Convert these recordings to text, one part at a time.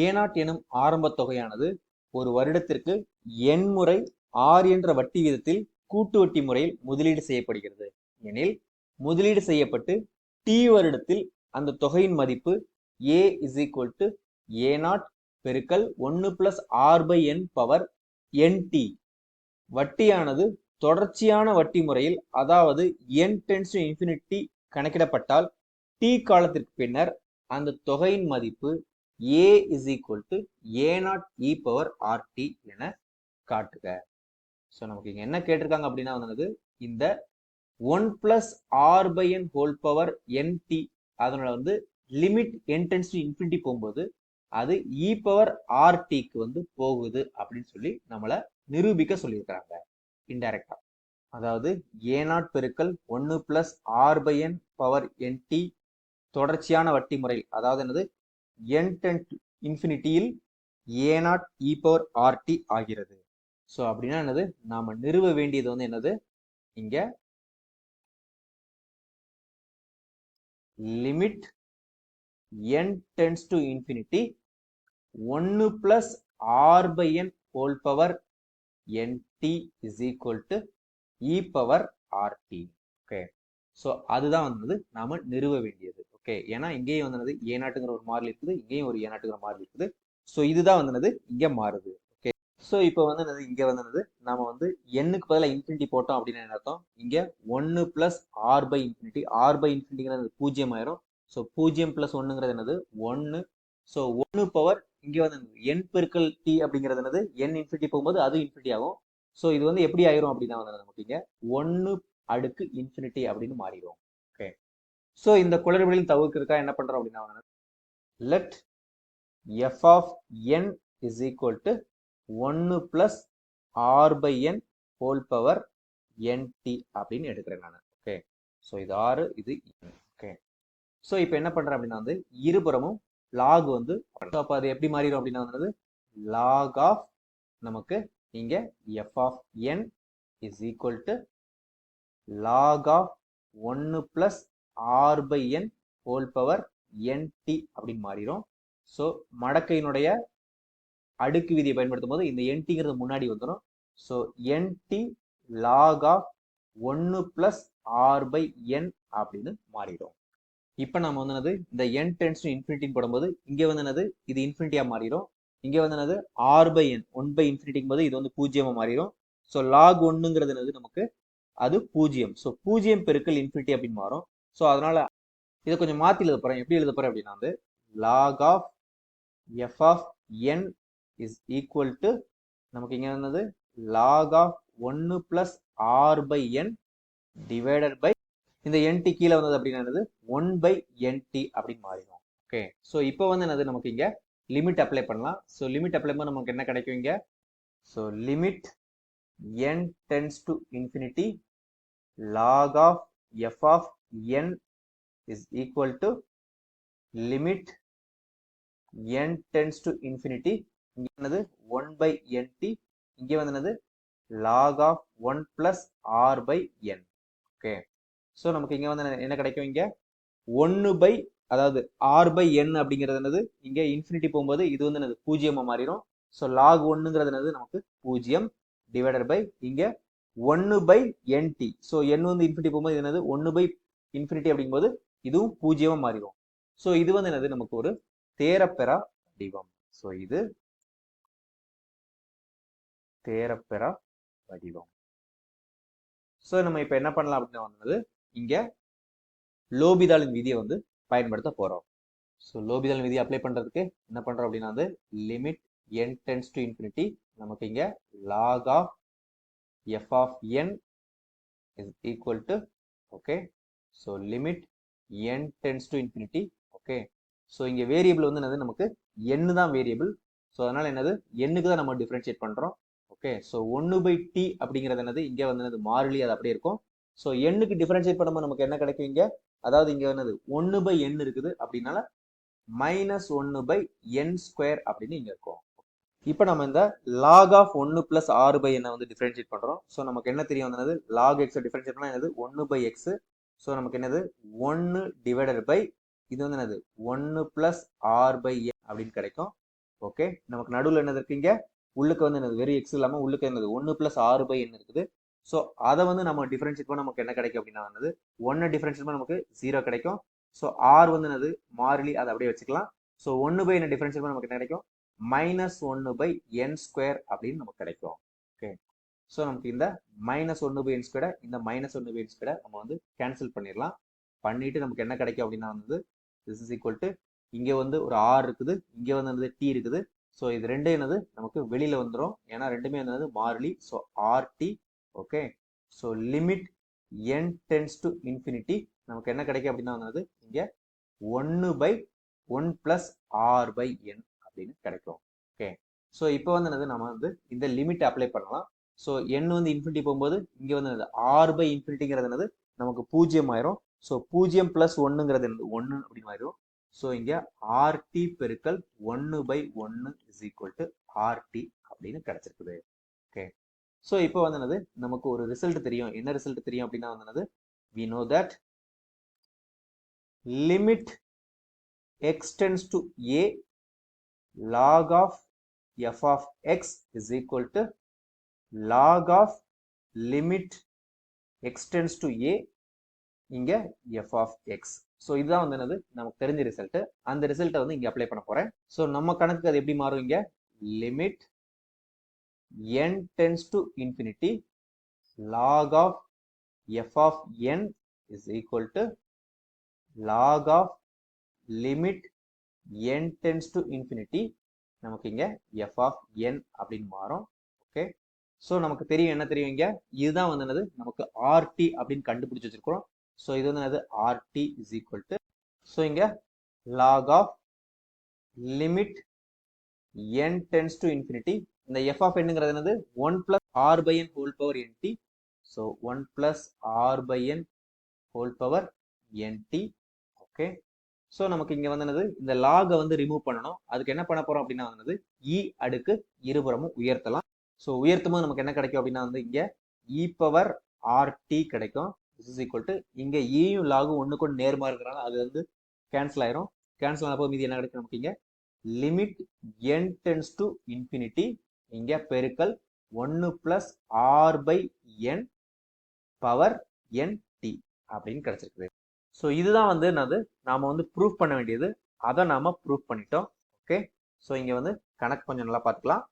ஏநாட் எனும் ஆரம்ப தொகையானது ஒரு வருடத்திற்கு எண் முறை ஆர் என்ற வட்டி வீதத்தில் கூட்டு வட்டி முறையில் முதலீடு செய்யப்படுகிறது. எனில் முதலீடு செய்யப்பட்டு டி வருடத்தில் அந்த தொகையின் மதிப்பு A is equal to A naught பெருக்கல் ஒன்று plus r by n power n t வட்டியானது தொடர்ச்சியான வட்டி முறையில் அதாவது என் டென்ஸ் டு இன்ஃபினிட்டி கணக்கிடப்பட்டால் டி காலத்திற்கு பின்னர் அந்த தொகையின் மதிப்பு A is equal to A naught e power r t என காட்டுக. ஸோ நமக்கு இங்கே என்ன கேட்டிருக்காங்க அப்படின்னா வந்து இந்த one plus r by n whole power n t அதனால வந்து லிமிட் என் டு இன்ஃபினிட்டி போகும்போது அது இ பவர் ஆர்டிக்கு வந்து போகுது அப்படின்னு சொல்லி நம்மளை நிரூபிக்க சொல்லியிருக்கிறாங்க இன்டைரக்டா அதாவது ஏ நாட் பெருக்கல் ஒன்று plus r by n power n t தொடர்ச்சியான வட்டி முறையில் அதாவது என்னது? என் tends இன்ஃபினிட்டியில் A naught e power r t ஆகிறது. ஸோ அப்படின்னா என்னது? நாம நிறுவ வேண்டியது வந்து என்னது? இங்க limit n tends to infinity ஒன்று plus r by n whole power n t is equal to e power r t okay so அதுதான் வந்து நாம நிறுவ வேண்டியது. ஓகே ஏன்னா இங்கேயும் வந்து ஏ நாட்டுங்கிற ஒரு மாறல் இருக்குது இங்கேயும் ஒரு ஏ நாட்டுங்கிற மாறல் இருக்குது. ஸோ இதுதான் வந்து இங்க மாறுது. ஓகே ஸோ இப்போ வந்து என்னது இங்க வந்து நம்ம வந்து எண்ணுக்கு பதிலாக இன்ஃபினிட்டி போட்டோம் அப்படின்னு என்ன அர்த்தம்? இங்க ஒன்னு plus r by infinity r by இன்ஃபினிட்டிங்கிறது பூஜ்ஜியம் ஆயிரும். ஸோ பூஜ்ஜியம் பிளஸ் ஒன்னுங்கிறது என்னது? ஒன்னு ஸோ ஒன்னு பவர் இங்க வந்து என் பெருக்கல் டி அப்படிங்கிறது என்னது? என் இன்ஃபினிட்டி போகும்போது அது இன்ஃபினிட்டி ஆகும். ஸோ இது வந்து எப்படி ஆயிரும் அப்படின்னா வந்து நமக்கு ஒன்னு அடுக்கு இன்ஃபினிட்டி அப்படின்னு மாறிடும் ஸோ இந்த குளறுபடியில் தவிர்க்கிறதுக்கா என்ன பண்ணுறோம் அப்படின்னா let f of n is equal to ஒன்று plus r by n whole power n t அப்படின்னு எடுக்கிறேன் நான். ஓகே ஸோ இது ஆறு இது ஓகே ஸோ இப்போ என்ன பண்ணுறேன் அப்படின்னா வந்து இருபுறமும் லாக் வந்து அப்போ அது எப்படி மாறிடும் அப்படின்னா வந்து லாக் ஆஃப் நமக்கு இங்கே f of n is equal to log of ஒன்று plus r by n whole power n t அப்படின்னு மாறிடும். ஸோ மடக்கையினுடைய அடுக்கு விதியை பயன்படுத்தும் போது இந்த என்டிங்கிறது முன்னாடி வந்துடும் so n t log of ஒன்று பிளஸ் ஆர் பை என் அப்படின்னு மாறிடும். இப்போ நம்ம வந்து என்னது? இந்த என் டென்ஸ் டு இன்ஃபினிட்டின்னு போடும்போது இங்கே வந்து என்னது? இது இன்ஃபினிட்டியாக மாறிடும். இங்கே வந்து என்னது? R by n one by இன்ஃபினிட்டிங்கும் போது இது வந்து பூஜ்ஜியமாக மாறிடும். ஸோ லாக் ஒன்றுங்கிறது என்னது? நமக்கு அது பூஜ்ஜியம். ஸோ பூஜ்ஜியம் பெருக்கல் இன்ஃபினிட்டி அப்படின்னு மாறும். ஸோ அதனால இதை கொஞ்சம் மாற்றி எழுத போகிறேன் எப்படி எழுத போகிறேன் அப்படின்னா வந்து log of f of n is equal to நமக்கு இங்கே என்னது? லாக் ஆஃப் ஒன்று plus r by n divided by இந்த என்டி கீழே வந்தது அப்படின்னு என்னது? ஒன் பை என்டி அப்படின்னு மாறிடும். ஓகே ஸோ இப்போ வந்து என்னது? நமக்கு இங்கே லிமிட் அப்ளை பண்ணலாம். ஸோ லிமிட் அப்ளை பண்ண நமக்கு என்ன கிடைக்கும் இங்கே? So limit n tends to infinity log of f of n is equal to limit n tends to infinity. இங்கே என்னது 1 by nt இங்கே வந்து என்னது log of one plus r by n okay so நமக்கு இங்கே வந்து என்ன கிடைக்கும் இங்கே? 1 பை அதாவது ஆர் பை என் அப்படிங்கிறது என்னது? இங்கே இன்ஃபினிட்டி போகும்போது இது வந்து என்னது? பூஜ்ஜியமாக மாறிடும். ஸோ லாக் ஒன்னுங்கிறது என்னது? நமக்கு பூஜ்ஜியம் டிவைடட் பை இங்கே ஒன்று பை என்டி ஸோ என் வந்து இன்ஃபினிட்டி போகும்போது என்னது? ஒன்னு பை இன்ஃபினிட்டி அப்படிங்கும்போது இதுவும் பூஜ்ஜியமா மாறிடும். ஸோ இது வந்து என்னது? நமக்கு ஒரு தேரப்பெறா வடிவம். ஸோ இது தேரப்பெறா வடிவம். ஸோ நம்ம இப்போ என்ன பண்ணலாம் அப்படின்னா வந்து இங்க லோபிதாலின் விதியை வந்து பயன்படுத்த போறோம். ஸோ லோபிதாலின் விதியை அப்ளை பண்றதுக்கு என்ன பண்றோம் அப்படின்னா வந்து limit n tends to infinity நமக்கு இங்க log of f of n is equal to okay so limit n tends to infinity okay so இங்கே வேரியபிள் வந்து என்னது? நமக்கு n தான் வேரியபிள் ஸோ அதனால் என்னது? எண்ணுக்கு தான் நம்ம டிஃப்ரென்ஷியேட் பண்ணுறோம் ஓகே ஸோ ஒன்று பை டி அப்படிங்கிறது என்னது? இங்கே வந்து என்னது? மாறிலி அது அப்படியே இருக்கும். ஸோ எண்ணுக்கு டிஃப்ரென்ஷியேட் பண்ணும்போது நமக்கு என்ன கிடைக்கும் இங்கே? அதாவது இங்கே என்னது? ஒன்று பை எண் இருக்குது. அப்படின்னால மைனஸ் ஒன்று பை என் ஸ்கொயர் அப்படின்னு இங்கே இருக்கும். இப்போ நம்ம இந்த லாக் ஆஃப் ஒன்று பிளஸ் ஆறு பை என்ன வந்து டிஃபரன்ஷியேட் பண்ணுறோம் ஸோ நமக்கு என்ன தெரியும் என்னது? லாக் எக்ஸ் டிஃபரன்ஷியேட் பண்ணால் என்னது? ஒன்று பை எக்ஸ் ஸோ நமக்கு என்னது? ஒன்று டிவைடட் பை இது வந்து என்னது? ஒன்று ப்ளஸ் ஆர் பை ஏ அப்படின்னு கிடைக்கும். ஓகே நமக்கு நடுவில் என்னது இருக்குங்க உள்ளுக்கு வந்து என்னது? வெறும் எக்ஸ் இல்லாமல் உள்ளுக்கு என்னது? ஒன்று ப்ளஸ் ஆறு பை என்ன இருக்குது. ஸோ அதை வந்து நம்ம டிஃபரன்ஷியேட் பண்ண நமக்கு என்ன கிடைக்கும் அப்படின்னா வந்து ஒன்று டிஃபரன்ஷியேட் பண்ண நமக்கு ஜீரோ கிடைக்கும். ஸோ ஆர் வந்து என்னது? மாறிலி அதை அப்படியே வச்சுக்கலாம். ஸோ ஒன்று பை என்ன டிஃபரன்ஷியேட் பண்ண நமக்கு என்ன கிடைக்கும்? மைனஸ் ஒன்று பை என் ஸ்கொயர் அப்படின்னு நமக்கு கிடைக்கும். ஓகே ஸோ நமக்கு இந்த மைனஸ் ஒன்று பை என் ஸ்கொயரை இந்த மைனஸ் ஒன்று பை என் ஸ்கொயரை நம்ம வந்து கேன்சல் பண்ணிடலாம். பண்ணிட்டு நமக்கு என்ன கிடைக்கும் அப்படின்னா வந்து திஸ் இஸ் ஈக்குவல் டு இங்கே வந்து ஒரு ஆர் இருக்குது இங்கே வந்து என்னது டி இருக்குது. ஸோ இது ரெண்டும் என்னது? நமக்கு வெளியில் வந்துடும் ஏன்னா ரெண்டுமே என்னது? மாறிலி. So r t okay so limit n tends to infinity நமக்கு என்ன கிடைக்கும் அப்படின்னா வந்து இங்கே ஒன்று by one plus r by n அப்படின்னு கிடைக்கும். ஓகே ஸோ இப்போ வந்து என்னது? நம்ம வந்து இந்த லிமிட் அப்ளை பண்ணலாம். ஸோ என் வந்து இன்ஃபினிட்டி போகும்போது இங்கே வந்து என்னது? ஆர் பை இன்ஃபினிட்டிங்கிறது என்னது? நமக்கு பூஜ்ஜியம் ஆயிரும். ஸோ பூஜ்ஜியம் ப்ளஸ் ஒன்றுங்கிறது என்னது? ஒன்று அப்படின்னு ஆயிரும். ஸோ இங்கே ஆர்டி பெருக்கல் ஒன்று பை ஒன்று இஸ் ஈக்குவல் டு ஆர்டி அப்படின்னு கிடைச்சிருக்குது. ஓகே ஸோ இப்போ வந்து என்னது? நமக்கு ஒரு ரிசல்ட் தெரியும். என்ன ரிசல்ட் தெரியும் அப்படின்னா வந்து என்னது? We know that limit x tends to a log of f of x is equal log log of limit x tends to a இங்க எஃப் ஆஃப் எக்ஸ் ஸோ இதுதான் வந்து என்னது? நமக்கு தெரிஞ்ச ரிசல்ட் அந்த ரிசல்ட்டை வந்து இங்க அப்ளை பண்ண போறேன். ஸோ நம்ம கணக்கு அது எப்படி மாறும் இங்க? Limit n tends to infinity log of f of n is equal to log of limit n tends to infinity நமக்கு இங்க எஃப் ஆஃப் என் அப்படின்னு மாறும். ஓகே ஸோ நமக்கு தெரியும் என்ன தெரியும் இங்கே? இதுதான் வந்து என்னது? நமக்கு ஆர்டி அப்படின்னு கண்டுபிடிச்சி வச்சிருக்கிறோம். ஸோ இது வந்து என்னது? R t is equal to so இங்கே log of limit n tends to infinity இந்த எஃப் ஆஃப் என்னங்கிறது என்னது? One plus r by n whole power n t so one plus r by n whole power n t okay so நமக்கு இங்கே வந்து என்னது? இந்த லாகை வந்து ரிமூவ் பண்ணணும். அதுக்கு என்ன பண்ண போகிறோம் அப்படின்னா வந்து இ e அடுக்கு இருபுறமும் உயர்த்தலாம். ஸோ உயர்த்தும் போது நமக்கு என்ன கிடைக்கும் அப்படின்னா வந்து இங்கே இ பவர் ஆர்டி கிடைக்கும். திஸ் இஸ் ஈக்குவல் டு இங்கே ஈயும் e லாகும் ஒன்றுக்கு ஒன்று நேர்மா இருக்கிறனால அது வந்து கேன்சல் ஆயிரும். கேன்சல் ஆனப்போ மீதி என்ன கிடைக்கும் நமக்கு இங்கே? Limit n tends to infinity இங்கே பெருக்கல் ஒன்று plus r by n power n t அப்படின்னு கிடைச்சிருக்குது. ஸோ இதுதான் வந்து என்னது? நாம் வந்து ப்ரூஃப் பண்ண வேண்டியது. அதை நாம் ப்ரூஃப் பண்ணிட்டோம். ஓகே ஸோ இங்கே வந்து கணக்கு கொஞ்சம் நல்லா பார்த்துக்கலாம்.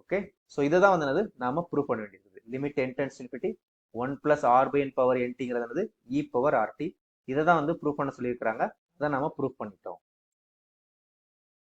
ஓகே ஸோ இதை தான் வந்து என்னது? நாம ப்ரூஃப் பண்ண வேண்டியது. Limit n tends infinity one plus r by n power என்டிங்கிறது வந்து இ பவர் ஆர்டி இதை தான் வந்து ப்ரூஃப் பண்ண சொல்லியிருக்கிறாங்க. அதை நாம ப்ரூஃப் பண்ணிட்டோம்.